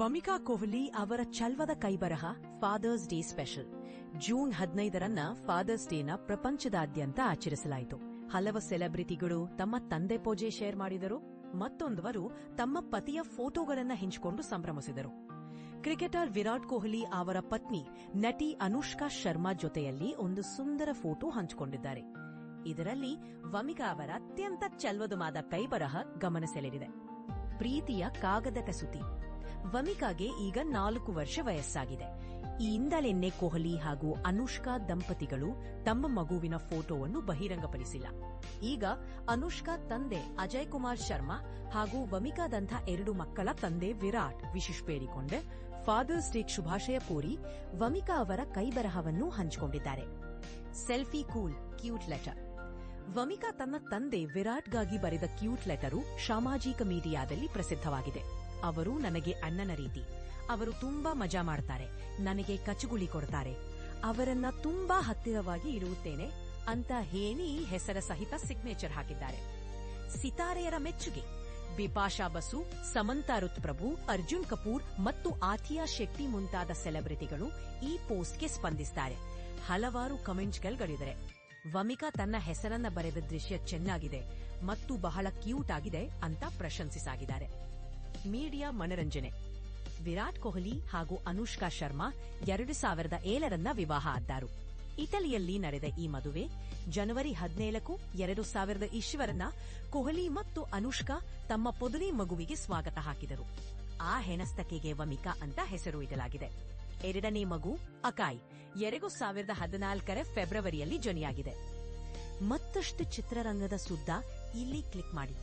ವಮಿಕಾ ಕೊಹ್ಲಿ ಅವರ ಚಲ್ವದ ಕೈಬರಹ ಫಾದರ್ಸ್ ಡೇ ಸ್ಪೆಷಲ್ ಜೂನ್ ಹದಿನೈದರನ್ನ ಫಾದರ್ಸ್ ಡೇನ ಪ್ರಪಂಚದಾದ್ಯಂತ ಆಚರಿಸಲಾಯಿತು. ಹಲವು ಸೆಲೆಬ್ರಿಟಿಗಳು ತಮ್ಮ ತಂದೆ ಪೂಜೆ ಶೇರ್ ಮಾಡಿದರು. ಮತ್ತೊಂದವರು ತಮ್ಮ ಪತಿಯ ಫೋಟೋಗಳನ್ನು ಹಂಚಿಕೊಂಡು ಸಂಭ್ರಮಿಸಿದರು. ಕ್ರಿಕೆಟರ್ ವಿರಾಟ್ ಕೊಹ್ಲಿ ಅವರ ಪತ್ನಿ ನಟಿ ಅನುಷ್ಕಾ ಶರ್ಮಾ ಜೊತೆಯಲ್ಲಿ ಒಂದು ಸುಂದರ ಫೋಟೋ ಹಂಚಿಕೊಂಡಿದ್ದಾರೆ. ಇದರಲ್ಲಿ ವಮಿಕಾ ಅವರ ಅತ್ಯಂತ ಚಲ್ವದುಮಾದ ಕೈಬರಹ ಗಮನ ಸೆಳೆದಿದೆ. ಪ್ರೀತಿಯ ಕಾಗದ ಕಸುತಿ ವಮಿಕಾಗೆ ಈಗ ನಾಲ್ಕು ವರ್ಷ ವಯಸ್ಸಾಗಿದೆ. ಈ ಹಿಂದಲೆನ್ನೆ ಕೊಹ್ಲಿ ಹಾಗೂ ಅನುಷ್ಕಾ ದಂಪತಿಗಳು ತಮ್ಮ ಮಗುವಿನ ಫೋಟೋವನ್ನು ಬಹಿರಂಗಪಡಿಸಿಲ್ಲ. ಈಗ ಅನುಷ್ಕಾ ತಂದೆ ಅಜಯ್ ಕುಮಾರ್ ಶರ್ಮಾ ಹಾಗೂ ವಮಿಕಾದಂಥ ಎರಡು ಮಕ್ಕಳ ತಂದೆ ವಿರಾಟ್ ವಿಶೇಷ ಬೇಡಿಕೊಂಡೆ ಫಾದರ್ಸ್ ಡೇ ಶುಭಾಶಯ ಕೋರಿ ವಮಿಕಾ ಅವರ ಕೈಬರಹವನ್ನು ಹಂಚಿಕೊಂಡಿದ್ದಾರೆ. Selfie cool cute letter Vamika ತನ್ನ ತಂದೆ ವಿರಾಟ್ಗಾಗಿ ಬರೆದ ಕ್ಯೂಟ್ ಲೆಟರು ಸಾಮಾಜಿಕ ಮೀಡಿಯಾದಲ್ಲಿ ಪ್ರಸಿದ್ಧವಾಗಿದೆ. ಅವರು ನನಗೆ ಅಣ್ಣನ ರೀತಿ. ಅವರು ತುಂಬಾ ಮಜಾ ಮಾಡ್ತಾರೆ. ನನಗೆ ಕಚುಗುಳಿ ಕೊಡ್ತಾರೆ. ಅವರನ್ನ ತುಂಬಾ ಹತ್ತಿರವಾಗಿ ಇಡುತ್ತೇನೆ ಅಂತ ಹೇಳಿ ಹೆಸರ ಸಹಿತ ಸಿಗ್ನೇಚರ್ ಹಾಕಿದ್ದಾರೆ. ಸಿತಾರೆಯರ ಮೆಚ್ಚುಗೆ. ಬಿಪಾಶಾ ಬಸು, ಸಮಂತಾ ರುತ್ ಪ್ರಭು ಅರ್ಜುನ್ ಕಪೂರ್ ಮತ್ತು ಆಥಿಯಾ ಶೆಟ್ಟಿ ಮುಂತಾದ ಸೆಲೆಬ್ರಿಟಿಗಳು ಈ ಪೋಸ್ಟ್ಗೆ ಸ್ಪಂದಿಸಿದ್ದಾರೆ ಹಲವಾರು ಕಮೆಂಟ್ಸ್ಗಳಿದ್ದಾರೆ ವಮಿಕಾ ತನ್ನ ಹೆಸರನ್ನ ಬರೆದ ದೃಶ್ಯ ಚೆನ್ನಾಗಿದೆ ಮತ್ತು ಬಹಳ ಕ್ಯೂಟ್ ಆಗಿದೆ ಅಂತ ಪ್ರಶಂಸಿಸಾಗಿದ್ದಾರೆ. ಮೀಡಿಯಾ ಮನರಂಜನೆ. ವಿರಾಟ್ ಕೊಹ್ಲಿ ಹಾಗೂ ಅನುಷ್ಕಾ ಶರ್ಮಾ ಎರಡು ಸಾವಿರದ ಏಳರನ್ನ ವಿವಾಹ ಆದ್ದಾರು. ಇಟಲಿಯಲ್ಲಿ ನಡೆದ ಈ ಮದುವೆ ಜನವರಿ ಹದಿನೇಳಕ್ಕೂ ಎರಡು ಸಾವಿರದ ಈಶ್ವರನ ಕೊಹ್ಲಿ ಮತ್ತು ಅನುಷ್ಕಾ ತಮ್ಮ ಪೊದಲಿ ಮಗುವಿಗೆ ಸ್ವಾಗತ ಹಾಕಿದರು. ಆ ಹೆಣಸ್ತಕೆಗೆ ವಮಿಕಾ ಅಂತ ಹೆಸರು ಇಡಲಾಗಿದೆ. ಎರಡನೇ ಮಗು ಅಕಾಯ್ ಎರಡು ಸಾವಿರದ ಹದಿನಾಲ್ಕರ ಫೆಬ್ರವರಿಯಲ್ಲಿ ಜನಿಯಾಗಿದೆ. ಮತ್ತಷ್ಟು ಚಿತ್ರರಂಗದ ಸುದ್ದ ಇಲ್ಲಿ ಕ್ಲಿಕ್ ಮಾಡಿ.